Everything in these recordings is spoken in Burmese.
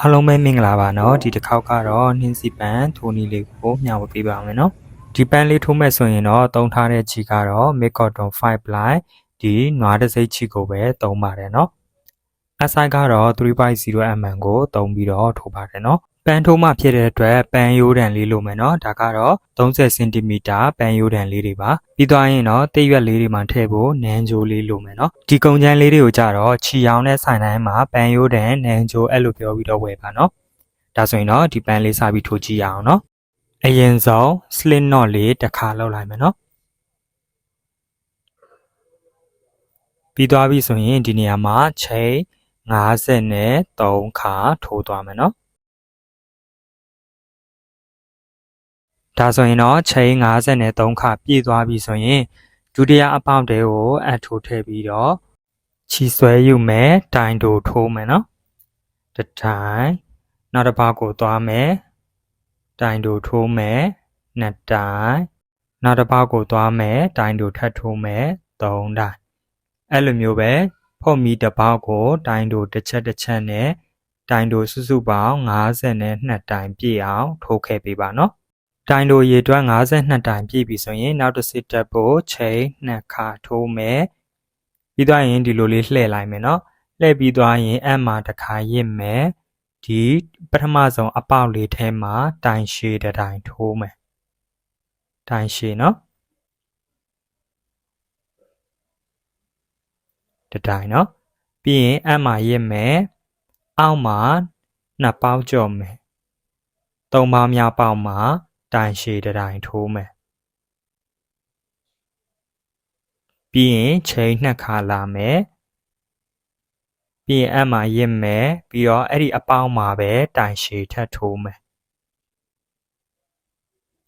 အားလုံးပဲမင်္ဂလာပါနော်ဒီတစ်ခေါက်ကတော့နှင်းစီပန်ထိုနီလေးကိုမျှဝေပေးပါမယ်နော်ဒီပန်လေးထိုးမဲ့ဆိုရင်တော့သုံးထားတဲ့ခြေကတော့ Mid Cotton 5 ply ဒီနွားတစ်စိမ့်ခြေကိုပဲသုံးပါတယ်နော် SI ကတော့ 3.0mm ကိုသုံးပြီးတော့ထိုးပါတယ်နော် ပန်းထိုးမှဖြစ်တဲ့အတွက်ပန်းရိုးတန်လေးလိုမယ်နော်ဒါကတော့30စင်တီမီတာပန်းရိုးတန်လေးတွေပါပြီးသွားရင်တော့တိတ်ရွက်လေးတွေမှာထည့်ဖို့နန်းကြိုးလေးလိုမယ်နော်ဒီကုန်ချမ်းလေးတွေကိုကြတော့ခြီရောင်တဲ့ဆိုင်တိုင်းမှာပန်းရိုးတန်နန်းကြိုးအဲ့လိုပြောပြီးတော့ဝယ်ပါနော်ဒါဆိုရင်တော့ဒီပန်းလေးစပြီးထိုးကြည့်ရအောင်နော်အရင်ဆုံး slit knot လေးတစ်ခါလောက်လိုက်မယ်နော်ပြီးသွားပြီဆိုရင်ဒီနေရာမှာချိန်53ခါထိုးသွားမယ်နော် ဒါဆိုရင်တော့ချိန်53ခပြည့်သွားပြီဆိုရင်ဒုတိယအပေါက်တဲကိုအထိုးထည့်ပြီးတော့ခြီဆွဲယူမယ်တိုင်တိုထိုးမယ်နော်တတိုင်နောက်တစ်ပေါက်ကိုသွားမယ်တိုင်တိုထိုးမယ်နှစ်တိုင်နောက်တစ်ပေါက်ကိုသွားမယ်တိုင်တိုထပ်ထိုးမယ်သုံးတိုင်အဲ့လိုမျိုးပဲဖော့မီတစ်ပေါက်ကိုတိုင်တိုတစ်ချက်တစ်ချက်နဲ့တိုင်တိုစုစုပေါင်း52တိုင်ပြည့်အောင်ထိုးခဲ့ပေးပါနော် တိုင်တို့ရေတွက်52တိုင်ပြည့်ပြီဆိုရင်နောက်တစ်စစ်တက်ဖို့ချိန်နှစ်ခါထိုးမယ်ပြီးသွားရင်ဒီလိုလေးလှည့်လိုက်မယ်နော်လှည့်ပြီးသွားရင်အမှာတစ်ခါရစ်မယ်ဒီပထမဆုံးအပေါက်လေးထဲမှာတိုင်ရှည်တိုင်ထိုးမယ်တိုင်ရှည်နော်တတိုင်နော်ပြီးရင်အမှာရစ်မယ်အောက်မှာနှစ်ပေါက်ကြော်မယ်သုံးပေါက်မြောက်ပေါက်မှာ တိုင်ရှည်တစ်တိုင်ထိုးမယ်ပြီးရင်ချိန်နှစ်ခါလာမယ်ပြီးရင်အမှရစ်မယ်ပြီးတော့အဲ့ဒီအပေါင်းမှာပဲတိုင်ရှည်ထပ်ထိုးမယ်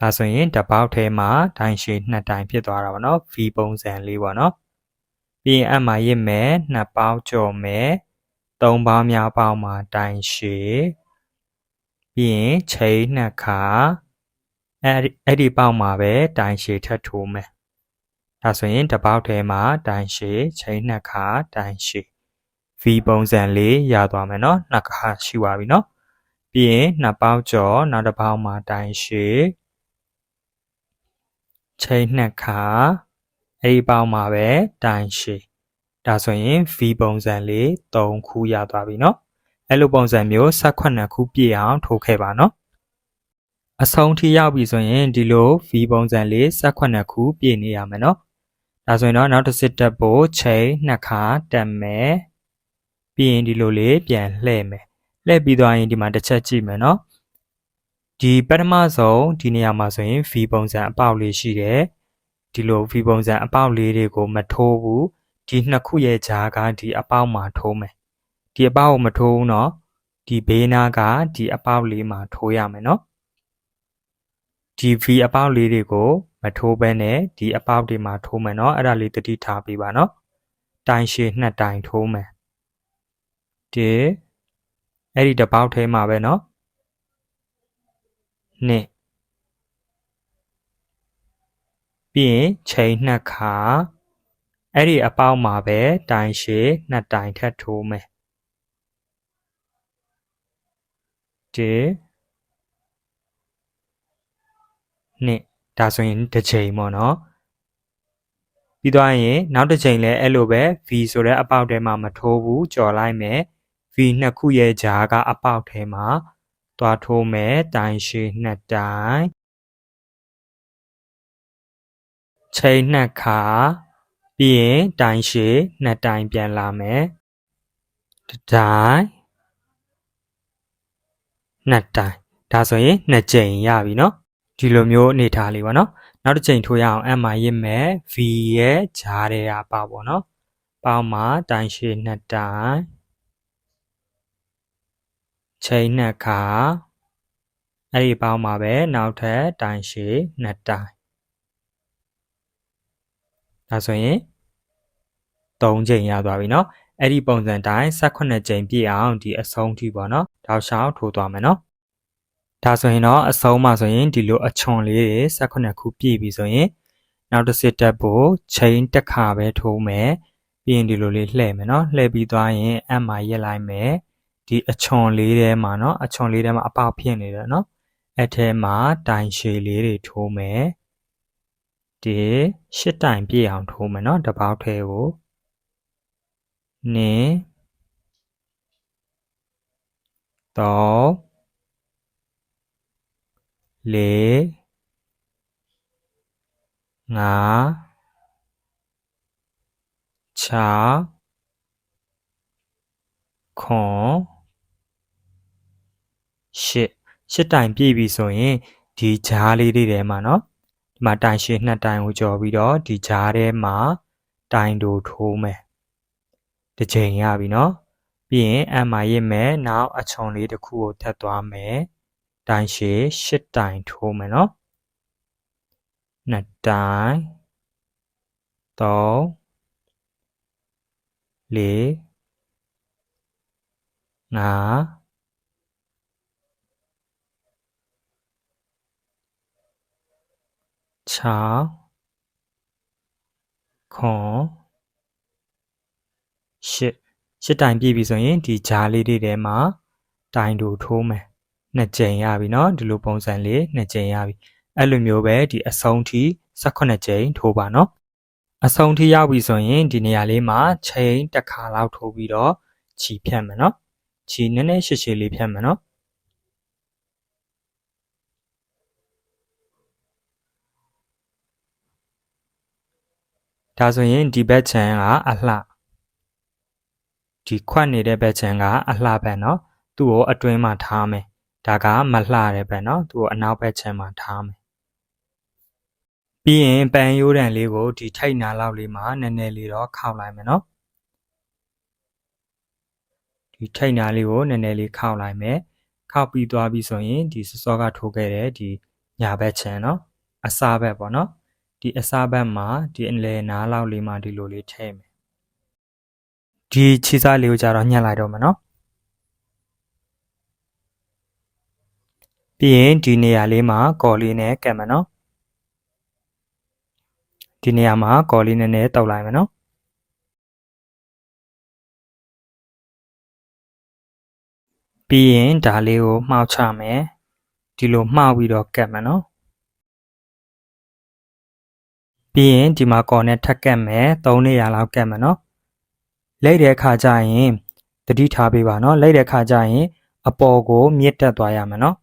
ဒါဆိုရင်တပေါက်ထဲမှာဒိုင်ရှည်နှစ်တိုင်ဖြစ်သွားတာပေါ့နော် V ပုံစံလေးပေါ့နော်ပြီးရင်အမှရစ်မယ်နှစ်ပေါက်ကျော်မယ်သုံးပေါင်းများပေါင်းမှာဒိုင်ရှည်ပြီးရင်ချိန်နှစ်ခါ အဲ့ဒီအဲ့ဒီပေါက်မှာပဲတိုင်ရှည်ထပ်ထိုးမယ်ဒါဆိုရင်တစ်ပေါက်ထဲမှာတိုင်ရှည်ချိန်နှစ်ခါတိုင်ရှည် V ပုံစံလေးရသွားမယ်เนาะနှစ်ခါရှိပါပြီเนาะပြီးရင်နှစ်ပေါက်ကျော်နောက်တစ်ပေါက်မှာတိုင်ရှည်ချိန်နှစ်ခါအဲ့ဒီပေါက်မှာပဲတိုင်ရှည်ဒါဆိုရင် V ပုံစံလေး3ခုရသွားပြီเนาะအဲ့လိုပုံစံမျိုး18ခုပြည့်အောင်ထိုးခဲ့ပါเนาะ အဆုံးထိရောက်ပြီဆိုရင်ဒီလို V ပုံစံလေး18ခုပြည့်နေရမယ်နော်။ဒါဆိုရင်တော့နောက်တစ်စစ်တက်ဖို့ချိန်နှစ်ခါတက်မယ်။ပြီးရင်ဒီလိုလေးပြန်လှည့်မယ်။လှည့်ပြီးသွားရင်ဒီမှာတစ်ချက်ကြည့်မယ်နော်။ဒီပထမဆုံးဒီနေရာမှာဆိုရင် V ပုံစံအပေါက်လေးရှိတယ်။ဒီလို V ပုံစံအပေါက်လေးတွေကိုမထိုးဘူး။ဒီနှစ်ခုရဲ့ကြားကဒီအပေါက်မှာထိုးမယ်။ဒီအပေါက်ကိုမထိုးဘူးနော်။ဒီဘေးနားကဒီအပေါက်လေးမှာထိုးရမယ်နော်။ ဒီဗီအပေါက်လေးတွေကိုမထိုးဘဲနဲ့ဒီအပေါက်တွေမှာထိုးမယ်နော်အဲ့ဒါလေးတတိထားပေးပါနော်တိုင်ရှည်နှစ်တိုင်ထိုးမယ်ဒီအဲ့ဒီတပေါက်ထဲမှာပဲနော်နှစ်ပြီးရင်ချိန်နှစ်ခါအဲ့ဒီအပေါက်မှာပဲတိုင်ရှည်နှစ်တိုင်ထပ်ထိုးမယ်ဒီ နှစ်ဒါဆိုရင်တစ်ချိန်ပေါ့နော်ပြီးသွားရင်နောက်တစ်ချိန်လဲအဲ့လိုပဲ V ဆိုတဲ့အပေါက်ထဲမှာမထိုးဘူးကြော်လိုက်မယ် V နှစ်ခုရဲ့ကြားကအပေါက်ထဲမှာသွားထိုးမယ်တိုင်ရှည်နှစ်တိုင်ချိန်နှစ်ခါပြီးရင်တိုင်ရှည်နှစ်တိုင်ပြန်လာမယ်တစ်တိုင်နှစ်တိုင်ဒါဆိုရင်နှစ်ကြိမ်ရပြီเนาะ ဒီလိုမျိုးအနေထားလေးပေါ့နော်နောက်တစ်ချိန်ထိုးရအောင် M မှာရစ်မယ် V ရဲ့ဂျားတွေကပါပေါ့နော်ပေါင်းမှာတိုင်ရှည်နှစ်တိုင်ချိန်နှစ်ခါအဲ့ဒီပေါင်းမှာပဲနောက်ထပ်တိုင်ရှည်နှစ်တိုင်ဒါဆိုရင်3ချိန်ရသွားပြီเนาะအဲ့ဒီပုံစံတိုင်း18ချိန်ပြည့်အောင်ဒီအဆုံးထိပေါ့เนาะတောက်လျှောက်ထိုးသွားမယ်เนาะ ဒါဆိုရင်တော့အဆုံးမှာဆိုရင်ဒီလိုအချွန်လေးတွေ18ခုပြည့်ပြီဆိုရင်နောက်တစ်စစ်တက်ဖို့ချိန်တစ်ခါပဲထိုးမယ်ပြီးရင်ဒီလိုလေးလှည့်မယ်နော်လှည့်ပြီးသွားရင်အမှရက်လိုက်မယ်ဒီအချွန်လေးထဲမှာနော်အချွန်လေးထဲမှာအပေါက်ဖြစ်နေတယ်နော်အဲ့ထဲမှာတိုင်ရှည်လေးတွေထိုးမယ်ဒီရှစ်တိုင်ပြည့်အောင်ထိုးမယ်နော်တစ်ပေါက်ထဲကိုနင်းတော့ လေငါချာခွန်ရှစ်ရှစ်တိုင်ပြည့်ပြီဆိုရင်ဒီဂျားလေးတွေထဲမှာနော်ဒီမှာတိုင်ရှည်နှစ်တိုင်ကိုကြော်ပြီးတော့ဒီဂျားထဲမှာတိုင်တို့ထိုးမယ်တစ်ချိန်ရပြီနော်ပြီးရင်အမ်မာရစ်မယ်နောက်အချုံလေးတစ်ခုကိုထပ်သွားမယ် တိုင်ရှည်၈တိုင်ထိုးမယ်နော်၂တိုင်၃၄ငါချောင်းခွန်ရှစ်ရှစ်တိုင်ပြည့်ပြီဆိုရင်ဒီဂျားလေးတွေထဲမှာတိုင်တူထိုးမယ် နှစ်ကြိမ်ရပြီเนาะဒီလိုပုံစံလေးနှစ်ကြိမ်ရပြီအဲ့လိုမျိုးပဲဒီအဆုံးထိ18ကြိမ်ထိုးပါเนาะအဆုံးထိရောက်ပြီဆိုရင်ဒီနေရာလေးမှာချိန်တစ်ခါလောက်ထိုးပြီးတော့ခြီဖြတ်မယ်เนาะခြီနည်းနည်းရှည်ရှည်လေးဖြတ်မယ်เนาะဒါဆိုရင်ဒီဘက်ခြမ်းကအလှဒီခွက်နေတဲ့ဘက်ခြမ်းကအလှဘက်เนาะသူ့ကိုအတွင်းမှာထားမယ် ဒါကမလှတဲ့ဘက်နော်သူ့ကိုအနောက်ဘက်ခြမ်းမှာထားမယ်ပြီးရင်ပန်ရိုးတန်လေးကိုဒီထိတ်နာလောက်လေးမှာနည်းနည်းလေးတော့ခောက်လိုက်မယ်နော်ဒီထိတ်နာလေးကိုနည်းနည်းလေးခောက်လိုက်မယ်ခောက်ပြီးသွားပြီဆိုရင်ဒီစစောကထိုးခဲ့တဲ့ဒီညာဘက်ခြမ်းနော်အစာဘက်ပေါ့နော်ဒီအစာဘက်မှာဒီအလယ်နားလောက်လေးမှာဒီလိုလေးထည့်မယ်ဒီခြေစားလေးကိုကြတော့ညှက်လိုက်တော့မယ်နော် ပြီးရင်ဒီနေရာလေးမှာကော်လေးနဲ့ကတ်မယ်နော်ဒီနေရာမှာကော်လေးနည်းနည်းတောက်လိုက်မယ်နော်ပြီးရင်ဒါလေးကိုမှောက်ချမယ်ဒီလိုမှောက်ပြီးတော့ကတ်မယ်နော်ပြီးရင်ဒီမှာကော်နဲ့ထပ်ကတ်မယ်၃နေရာလောက်ကတ်မယ်နော်လိတ်တဲ့အခါကျရင်တတိထားပေးပါနော်လိတ်တဲ့အခါကျရင်အပေါ်ကိုမြင့်တက်သွားရမယ်နော်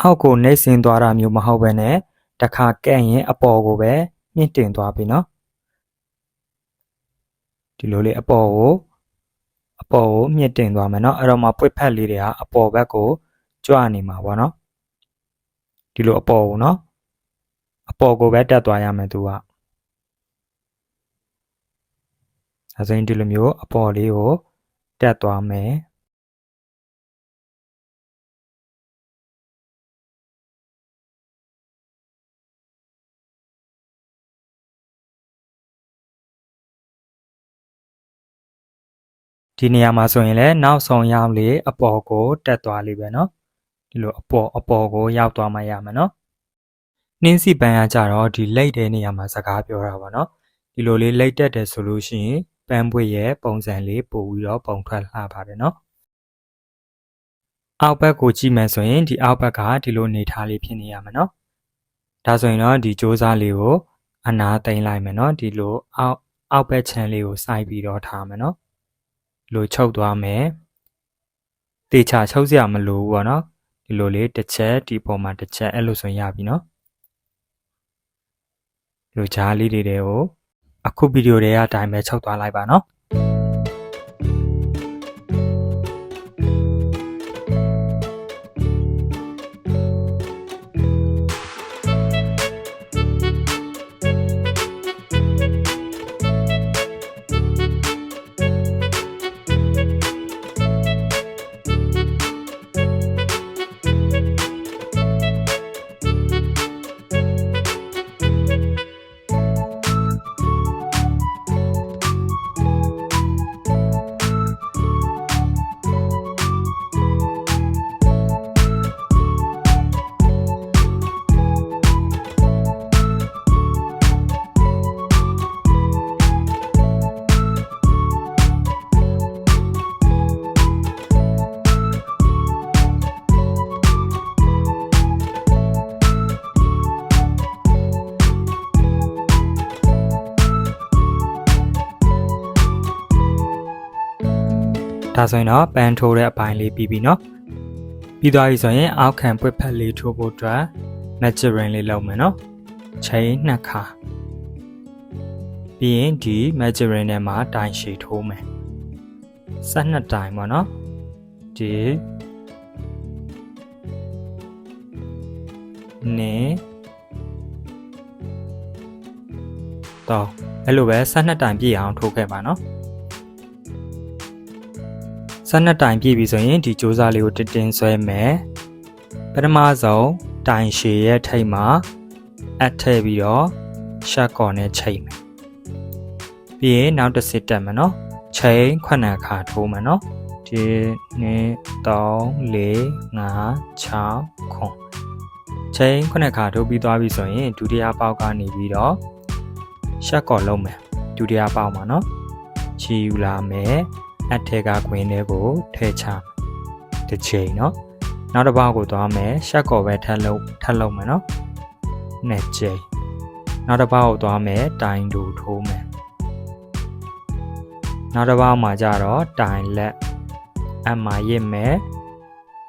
အောက်ကိုနှိမ့်ဆင်းသွားတာမျိုးမဟုတ်ဘဲနဲ့တစ်ခါကတ်ရင်အပေါ်ကိုပဲမြင့်တင်သွားပြီနော်ဒီလိုလေးအပေါ်ကိုအပေါ်ကိုမြင့်တင်သွားမယ်နော်အဲ့တော့မှပွေဖက်လေးတွေကအပေါ်ဘက်ကိုကြွနေမှာပေါ့နော်ဒီလိုအပေါ်ကိုနော်အပေါ်ကိုပဲတက်သွားရမယ်သူကအဲဆိုရင်ဒီလိုမျိုးအပေါ်လေးကိုတက်သွားမယ် ဒီနေရာမှာဆိုရင်လည်းနောက်ဆုံးရောက်လေအပေါ်ကိုတက်သွားလိမ့်ပဲเนาะဒီလိုအပေါ်အပေါ်ကိုရောက်သွားမှရမယ်เนาะနှင်းစီပန်းကကြတော့ဒီလိတ်တဲ့နေရာမှာစကားပြောတာပါเนาะဒီလိုလေးလိတ်တက်တယ်ဆိုလို့ရှိရင်ပန်းပွေရဲ့ပုံစံလေးပို့ပြီးတော့ပုံထွက်လှပါတယ်เนาะအောက်ဘက်ကိုကြည့်မယ်ဆိုရင်ဒီအောက်ဘက်ကဒီလိုနေထားလေးဖြစ်နေရမယ်เนาะဒါဆိုရင်တော့ဒီစ조사လေးကိုအနာသိမ့်လိုက်မယ်เนาะဒီလိုအောက်အောက်ဘက်ခြမ်းလေးကိုစိုက်ပြီးတော့ထားမယ်เนาะ လိုချုပ်သွားမယ်တေချာချုပ်စရာမလိုဘူးပေါ့နော်ဒီလိုလေးတစ်ချက်ဒီပေါ်မှာတစ်ချက်အဲ့လိုဆိုရင်ရပြီနော်လိုဂျားလေးတွေကိုအခုဗီဒီယိုတွေကအတိုင်းပဲချုပ်သွားလိုက်ပါနော် ဒါဆိုရင်တော့ပန်ထိုးတဲ့အပိုင်းလေးပြီးပြီနော်ပြီးသွားပြီဆိုရင်အောက်ခံပွက်ဖက်လေးထိုးဖို့အတွက် magic ring လေးလုပ်မယ်နော်ချိန်နှစ်ခါပြီးရင်ဒီ magic ring ထဲမှာတိုင်ရှည်ထိုးမယ်12တိုင်ပေါ့နော်ဒီနေတော့အဲ့လိုပဲ12တိုင်ပြည့်အောင်ထိုးခဲ့ပါနော် 12တိုင်ပြည့်ပြီဆိုရင်ဒီကြိုးစားလေးကိုတစ်တင်းဆွဲမယ်ပထမဆုံးတိုင်ရှည်ရဲ့ထိပ်မှာအပ်ထည့်ပြီးတော့ရှက်ကော်နဲ့ချိန်မယ်ပြီးရင်နောက်တစ်စစ်တက်မယ်နော်ချိန်ခုနှစ်ခါထိုးမယ်နော်ဒီနေ့3 4 5 6ခုချိန်ခုနှစ်ခါထိုးပြီးသွားပြီဆိုရင်ဒုတိယပေါက်ကနေပြီးတော့ရှက်ကော်လုံးမယ်ဒုတိယပေါက်မှာနော်ချီယူလာမယ် အထက်ကခွင်းတွေကိုထည့်ချတစ်ချိန်เนาะနောက်တစ်ပေါက်ကိုသွားမယ်ရှက်ကော်ပဲထပ်လုံးထပ်လုံးမယ်เนาะနှစ်ချိန်နောက်တစ်ပေါက်ကိုသွားမယ်တိုင်တူထိုးမယ်နောက်တစ်ပေါက်မှာကြတော့တိုင်လက်အမှရစ်မယ်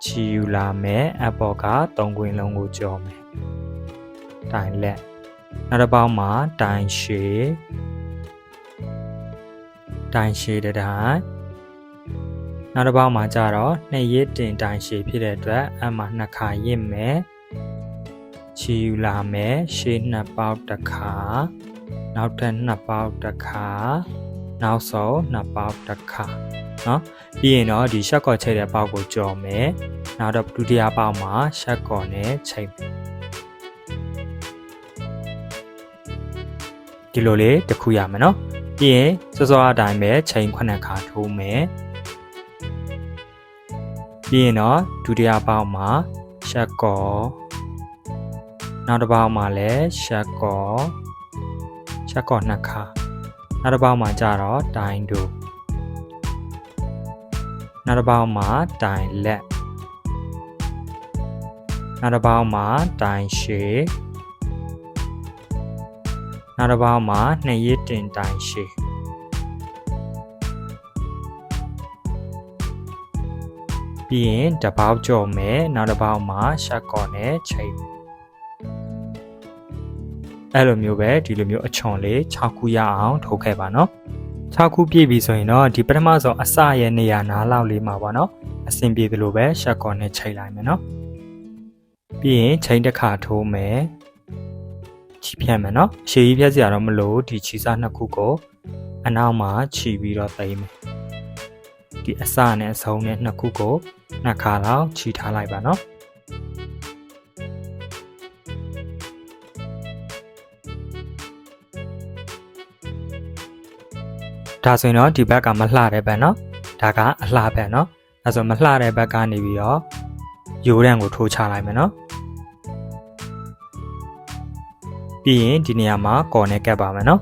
ချီယူလာမယ်အပေါ်ကသုံးခွင်းလုံးကိုကြော်မယ်တိုင်လက်နောက်တစ်ပေါက်မှာတိုင်ရှည်တိုင်ရှည်တစ်တိုင် နောက်တစ်ပေါက်မှာကြတော့နှစ်ရစ်တင်တိုင်ရှည်ဖြစ်တဲ့အတွက်အမှနှစ်ခါရစ်မယ်ချီယူလာမယ်ရှေးနှစ်ပေါက်တစ်ခါနောက်ထပ်နှစ်ပေါက်တစ်ခါနောက်ဆုံးနှစ်ပေါက်တစ်ခါနော်ပြီးရင်တော့ဒီရှက်ကော်ချိန်တဲ့ပေါက်ကိုကြော်မယ်နောက်တော့ဒုတိယပေါက်မှာရှက်ကော်နဲ့ချိန်မယ်ဒီလိုလေးတစ်ခုရမယ်နော်ပြီးရင်စောစောအတိုင်းပဲချိန်9ခါထိုးမယ် ပြီးရင်တော့ဒုတိယပေါက်မှာရှက်ကော်နောက်တစ်ပေါက်မှာလည်းရှက်ကော်ရှက်ကော်နှစ်ခါနောက်တစ်ပေါက်မှာကြတော့တိုင်တို့နောက်တစ်ပေါက်မှာတိုင်လက်နောက်တစ်ပေါက်မှာတိုင်ရှည်နောက်တစ်ပေါက်မှာနှစ်ရစ်တင်တိုင်ရှ ပြီးရင်တစ်ပေါက်ကြော်မယ်နောက်တစ်ပေါက်မှာရှက်ကော်နဲ့ချိန်အဲ့လိုမျိုးပဲဒီလိုမျိုးအချွန်လေး6ခုရအောင်ထုတ်ခဲ့ပါနော်6ခုပြည့်ပြီဆိုရင်တော့ဒီပထမဆုံးအစရဲ့နေရာနားလောက်လေးမှာပေါ့နော်အဆင်ပြေသလိုပဲရှက်ကော်နဲ့ချိန်လိုက်မယ်နော်ပြီးရင်ချိန်တစ်ခါထိုးမယ်ချီဖြတ်မယ်နော်အရှိကြီးဖြတ်စရာတော့မလိုဒီချီစားနှစ်ခုကိုအနောက်မှာချီပြီးတော့သိမ်းမယ် ဒီအစနဲ့အဆုံးနဲ့နှစ်ခုကိုနှစ်ခါလောက်ခြီထားလိုက်ပါနော်ဒါဆိုရင်တော့ဒီဘက်ကမလှတဲ့ဘက်နော်ဒါကအလှဘက်နော်ဒါဆိုမလှတဲ့ဘက်ကနေပြီးတော့ယိုးတန်ကိုထိုးချလိုက်မယ်နော်ပြီးရင်ဒီနေရာမှာကော်နဲ့ကပ်ပါမယ်နော်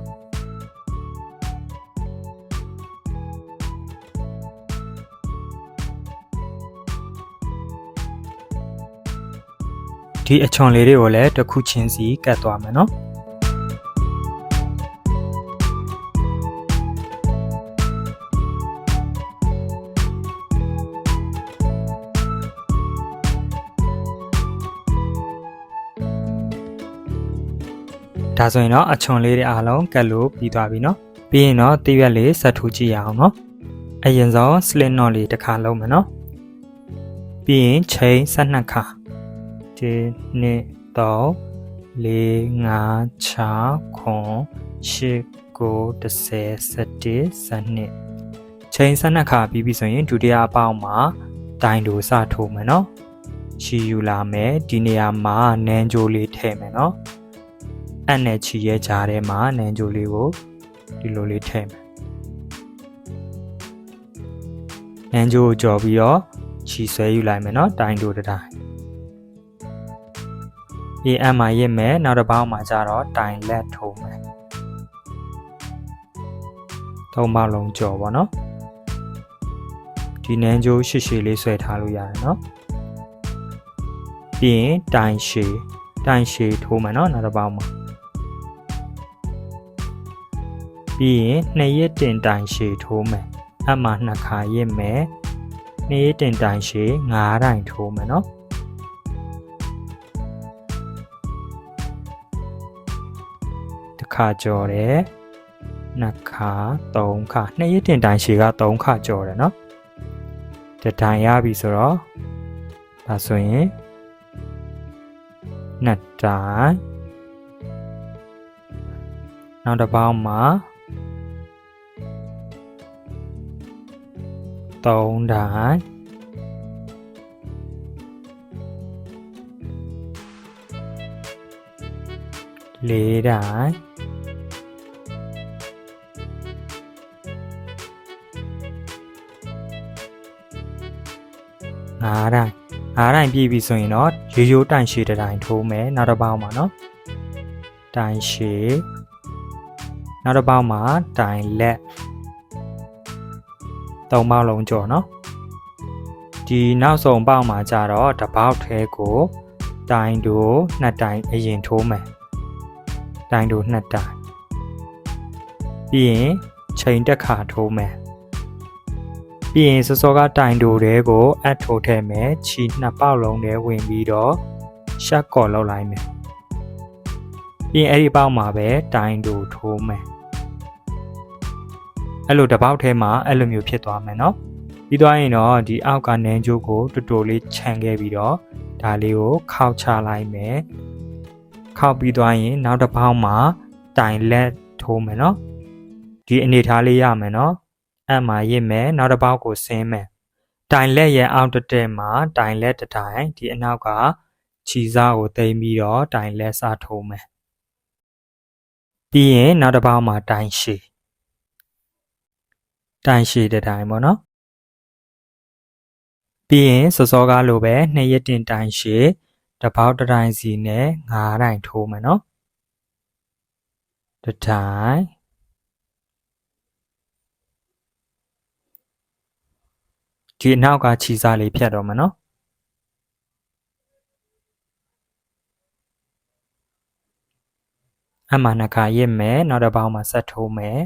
ဒီအချွန်လေးတွေကိုလည်းတစ်ခုချင်းစီကတ်သွားမယ်เนาะဒါဆိုရင်တော့အချွန်လေးတွေအားလုံးကတ်လို့ပြီးသွားပြီเนาะပြီးရင်တော့တည့်ရက်လေးဆက်ထိုးကြည့်ရအောင်เนาะအရင်ဆုံး slit knot လေးတစ်ခါလုံးမယ်เนาะပြီးရင် chain 12ခါ 1 2 3 4 5 6 9 10 9 10 11 12ချိန်ဆက်နှစ်ခါပြီးပြီဆိုရင်ဒုတိယအပေါက်မှာဒိုင်ဒိုစထိုးမယ်နော်ချီယူလာမယ်ဒီနေရာမှာနန်းကြိုးလေးထည့်မယ်နော်အပ်နဲ့ချီရဲကြားထဲမှာနန်းကြိုးလေးကိုဒီလိုလေးထည့်မယ်နန်းကြိုးကိုကြော်ပြီးတော့ချီဆွဲယူလိုက်မယ်နော်တိုင်တို့တိုင်း အေအမ်မှာရစ်မယ်နောက်တစ်ပေါက်မှာကျတော့တိုင်လက်ထိုးမယ်သုံးပေါက်လုံးကြော်ပေါ့နော်ဒီနန်းကျိုးရှည်ရှည်လေးဆွဲထားလို့ရတယ်နော်ပြီးရင်တိုင်ရှည်တိုင်ရှည်ထိုးမယ်နော်နောက်တစ်ပေါက်မှာပြီးရင်နှစ်ရက်တင်တိုင်ရှည်ထိုးမယ်အမှနှစ်ခါရစ်မယ်နှစ်ရက်တင်တိုင်ရှည်၅တိုင်ထိုးမယ်နော် ခါကြော်တယ်နှစ်ခါသုံးခါနှေးတင်တိုင်ရှည်က3ခါကြော်တယ်နော်တစ်တိုင်ရပြီဆိုတော့ဒါဆိုရင်နှစ်တိုင်နောက်တစ်ပေါင်းမှာ3တိုင်4တိုင် အားတိုင်းအားတိုင်းပြည့်ပြီဆိုရင်တော့ရိုးရိုးတိုင်ရှည်တိုင်းထိုးမယ်နောက်တစ်ပေါက်မှာနော်တိုင်ရှည်နောက်တစ်ပေါက်မှာတိုင်လက်သုံးပေါက်လုံးကြော်နော်ဒီနောက်ဆုံးပေါက်မှာကြတော့တစ်ပေါက်ထဲကိုတိုင်တို့နှစ်တိုင်အရင်ထိုးမယ်တိုင်တို့နှစ်တိုင်ပြီးရင်ချိန်တစ်ခါထိုးမယ် ပြီးရင်စောစောကတိုင်တို့တွေကိုအပ်ထိုးထည့်မယ်ခြီနှစ်ပေါက်လုံးထဲဝင်ပြီးတော့ရှက်ကော်လောက်လိုက်မယ်ပြီးရင်အဲ့ဒီပေါက်မှာပဲတိုင်တို့ထိုးမယ်အဲ့လိုတစ်ပေါက်ထဲမှာအဲ့လိုမျိုးဖြစ်သွားမယ်เนาะပြီးသွားရင်တော့ဒီအောက်ကနန်းကျိုးကိုတူတူလေးခြံခဲ့ပြီးတော့ဒါလေးကိုခောက်ချလိုက်မယ်ခောက်ပြီးသွားရင်နောက်တစ်ပေါက်မှာတိုင်လက်ထိုးမယ်เนาะဒီအနေထားလေးရမယ်เนาะ အဲ့မှာရစ်မယ်နောက်တစ်ပေါက်ကိုဆင်းမယ်တိုင်လက်ရဲ့အောက်တစ်တဲ့မှာတိုင်လက်တစ်တိုင်ဒီအနောက်ကခြီစားကိုတိမ်ပြီးတော့တိုင်လက်စားထိုးမယ်ပြီးရင်နောက်တစ်ပေါက်မှာတိုင်ရှည်တိုင်ရှည်တစ်တိုင်ပေါ့နော်ပြီးရင်စောစောကားလိုပဲနှစ်ရက်တင်တိုင်ရှည်တစ်ပေါက်တစ်တိုင်စီနဲ့ငါးတိုင်ထိုးမယ်နော်တစ်တိုင် ဒီအနောက်ကခြီစားလေးဖြတ်တော့မယ်နော်အမှနှစ်ခါရစ်မယ်နောက်တစ်ပေါက်မှာဆက်ထိုးမယ်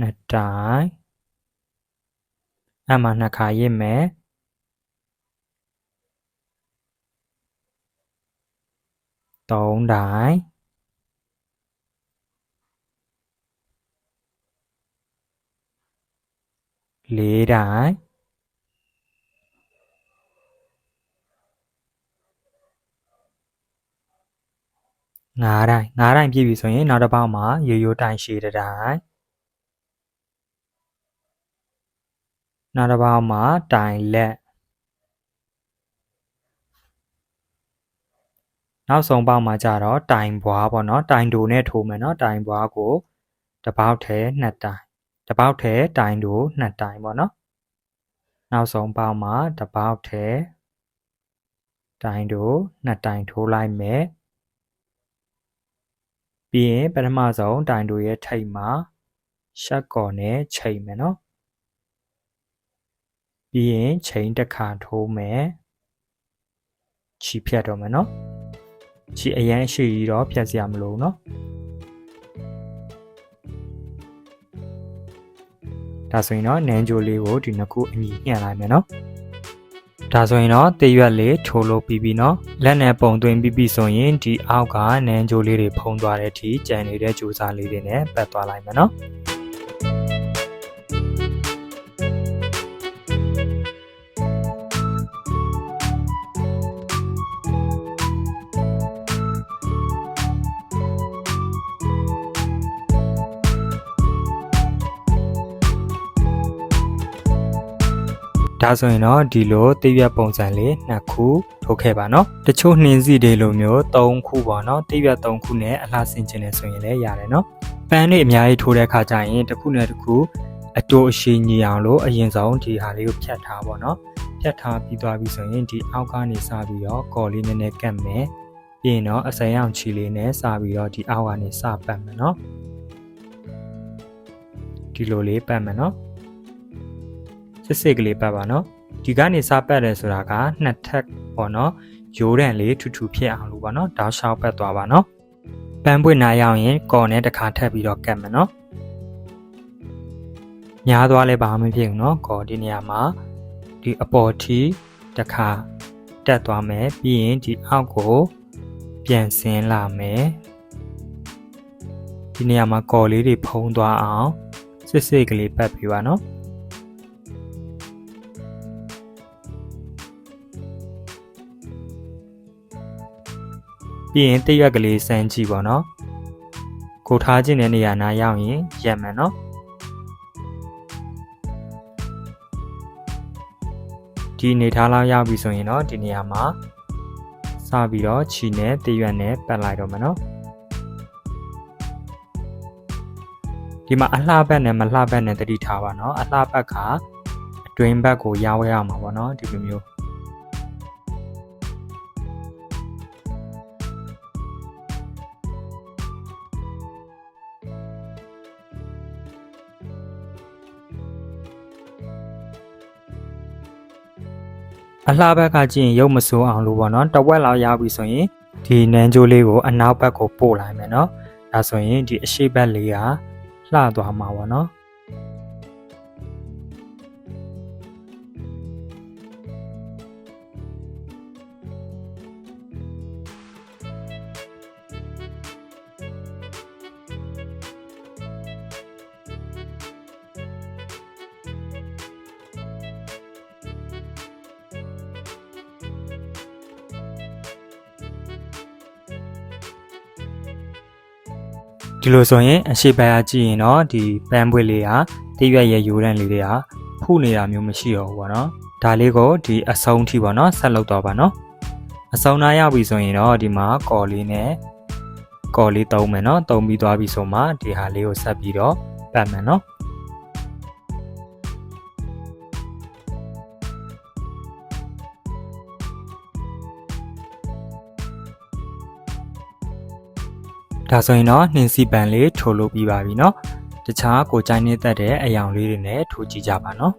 နှစ်တိုင်အမှနှစ်ခါရစ်မယ်သုံးတိုင် လေးတိုင်ငါးတိုင်ငါးတိုင်ပြည့်ပြီဆိုရင်နောက်တစ်ပေါက်မှာရိုးရိုးတိုင်ရှည်တစ်တိုင်နောက်တစ်ပေါက်မှာတိုင်လက်နောက်ဆုံးပေါက်မှာကြတော့တိုင်ဘွားပေါ့နော်တိုင်တူနဲ့ထိုးမယ်နော်တိုင်ဘွားကိုတစ်ပေါက်ထဲနှစ်တိုင် တစ်ပေါက်ထဲတိုင်တူနှစ်တိုင်ပေါ့နော်နောက်ဆုံးပေါက်မှာတစ်ပေါက်ထဲတိုင်တူနှစ်တိုင်ထိုးလိုက်မယ်ပြီးရင်ပထမဆုံးတိုင်တူရဲ့ထိပ်မှာရှက်ကော်နဲ့ချိန်မယ်နော်ပြီးရင်ချိန်တစ်ခါထိုးမယ်ခြိဖြတ်တော့မယ်နော်ခြိအရန်ရှိကြီးတော့ဖြတ်စရာမလိုနော် ဒါဆိုရင်တော့နန်းကြိုလေးကိုဒီနှစ်ခုအညီညှက်လိုက်မယ်နော်ဒါဆိုရင်တော့တေးရွက်လေးထိုးလို့ပြီးပြီနော်လက်နဲ့ပုံသွင်းပြီးပြီဆိုရင်ဒီအောက်ကနန်းကြိုလေးတွေဖုံးသွားတဲ့အထိကြံနေတဲ့ကြိုးစားလေးတွေနဲ့ပတ်သွားလိုက်မယ်နော် ဒါဆိုရင်တော့ဒီလိုတိရွက်ပုံစံလေးနှစ်ခုထိုးခဲ့ပါနော်တချို့နှင်းစီတွေလိုမျိုး၃ခုပေါ့နော်တိရွက်၃ခုနဲ့အလှဆင်ကျင်နေဆိုရင်လည်းရတယ်နော်ပန်းတွေအများကြီးထိုးတဲ့ခါကျရင်တစ်ခုနဲ့တစ်ခုအတူအရှိညီအောင်လို့အရင်ဆုံးဒီဟာလေးကိုဖြတ်ထားပေါ့နော်ဖြတ်ထားပြီးသွားပြီဆိုရင်ဒီအောက်ကနေစပြီးတော့ကော်လေးနည်းနည်းကတ်မယ်ပြီးရင်တော့အစံရောင်ချီလေးနဲ့စပြီးတော့ဒီအောက်ကနေစပတ်မယ်နော်ဒီလိုလေးပတ်မယ်နော် စစ်စစ်ကလေးပတ်ပါနော်ဒီကနေစပတ်တယ်ဆိုတာကနှစ်ထပ်ပေါ့နော်ရိုးတန်လေးထူထူဖြစ်အောင်လို့ပေါ့နော်တောက်လျှောက်ပတ်သွားပါနော်ပန်းပွင့်နာရောက်ရင်ကော်နဲ့တစ်ခါထပ်ပြီးတော့ကတ်မယ်နော်ညားသွားလဲဘာမှမဖြစ်ဘူးနော်ကော်ဒီနေရာမှာဒီအပေါ်ထိတစ်ခါတက်သွားမယ်ပြီးရင်ဒီအောက်ကိုပြန်ဆင်းလာမယ်ဒီနေရာမှာကော်လေးတွေဖုံးသွားအောင်စစ်စစ်ကလေးပတ်ပြီးပါနော် ပြီးရင်တရွက်ကလေးစမ်းကြည့်ပါနော်ကိုထားခြင်းတဲ့နေရာနာရောက်ရင်ရက်မယ်နော်ဒီနေထားလောက်ရောက်ပြီဆိုရင်တော့ဒီနေရာမှာစပြီးတော့ခြီနဲ့တရွက်နဲ့ပတ်လိုက်တော့မယ်နော်ဒီမှာအလှဘက်နဲ့မလှဘက်နဲ့တတိထားပါနော်အလှဘက်ကအတွင်းဘက်ကိုရောက်ရမှာပေါ့နော်ဒီလိုမျိုး အလှဘက်ကကြည့်ရင်ရုပ်မဆိုးအောင်လို့ပေါ့နော်တဝက်လောက်ရောက်ပြီဆိုရင်ဒီနန်းကြိုးလေးကိုအနောက်ဘက်ကိုပို့လိုက်မယ်နော်ဒါဆိုရင်ဒီအရှိတ်ဘက်လေးကလှသွားမှာပေါ့နော် ဒီလိုဆိုရင်အရှိတ်ဘက်ကကြည့်ရင်တော့ဒီပန်းပွေလေးကတိရွက်ရဲ့ယူရန်လေးတွေကဖုနေတာမျိုးမရှိတော့ဘူးပေါ့နော်ဒါလေးကိုဒီအဆုံးထိပေါ့နော်ဆက်လုပ်တော့ပါနော်အဆုံးနာရောက်ပြီဆိုရင်တော့ဒီမှာကော်လေးနဲ့ကော်လေးသုံးမယ်နော်သုံးပြီးသွားပြီဆိုမှဒီဟာလေးကိုဆက်ပြီးတော့ပတ်မယ်နော် ဒါဆိုရင်တော့နှင်းစီပန်လေးထိုးလို့ပြီးပါပြီเนาะတခြားကိုကြိုင်းနေတတ်တဲ့အယောင်လေးတွေနဲ့ထိုးကြည့်ကြပါเนาะ